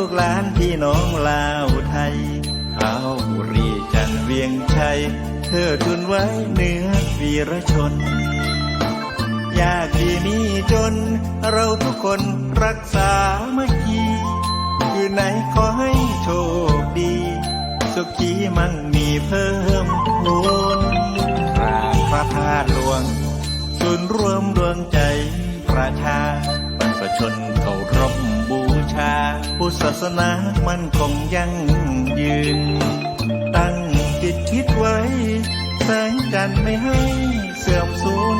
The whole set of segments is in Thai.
ูกหลานพี่น้องลาวไทยข้าบุรีจันเวียงชัยเธอทุนไว้เหนือวีรชน ยากดีนี้จน เราทุกคนรักษาเมื่อกี้คืนไหนขอให้โชคดี สุขีมั่งมีเพิ่มพูนกราบพระธาตุหลวงศูนย์รวมดวงใจประชาบรรพชนเคารพบูชาพุทธศาสนามันคงยั่งยืน ตั้งจิตคิดไว้ แสงจันทร์ไม่ให้เสื่อมสูญ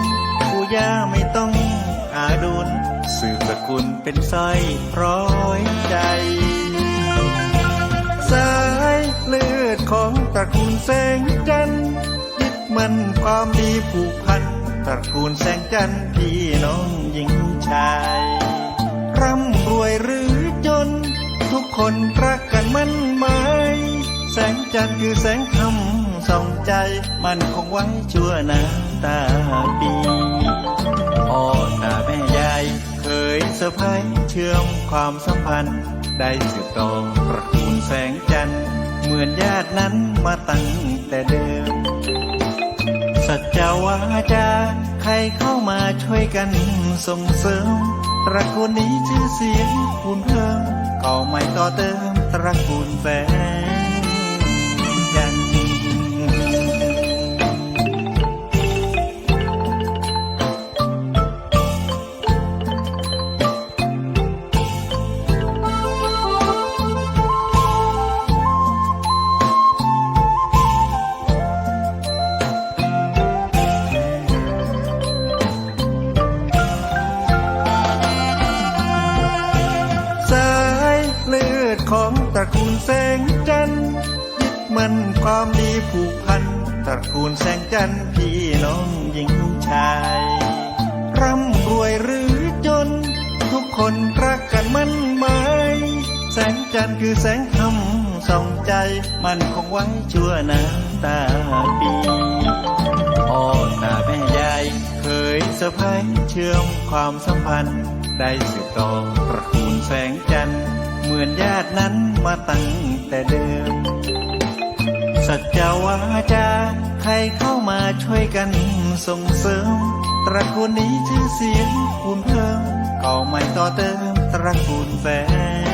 ผู้ย่าไม่ต้องอาดุลสืบสกุลเป็นสร้อยร้อยใจ สายเลือดของตระกูลแสงจันทร์ยึดมันความดีผูกพันตระกูลแสงจันทร์พี่น้องหญิงชายร่ำ คนรักกันมันไหมแสงจันทร์คือแสงธรรมส่องใจ มันคงไว้ชั่วนาตาปีพ่อตาแม่ยายเคยเสะพายเชื่อมความสัมพันธ์ ได้สืบต่อตระกูลแสงจันทร์เหมือนญาตินั้นมาตั้งแต่เดิม สัจจวาจาใครเข้ามาช่วยกันส่งเสริม ตระกูลนี้ชื่อเสียงคุณเพิ่มก็ไม่ต่อเติมตระกูลแฟน ระกูลแสงจันทร์ยึดมันความดีผูกพันตระกูลแสงจันทร์พี่น้องหญิงชายร่ำรวยหรือจน ทุกคนรักกันมันไหมแสงจันทร์คือแสงธรรมส่องใจมันคงไว้ชั่วหน้าตาปีพ่อตาแม่ยายเคยสะพายเชื่อมความสัมพันธ์ ได้สืบต่อตระกูลแสงจันทร์ เหมือนญาตินั้นมาตั้งแต่เดิม สัจจวาจาใครเข้ามาช่วยกันส่งเสริม ตระกูลนี้ชื่อเสียงคูณเพิ่มก็ไม่ต่อเติมตระกูลแฟน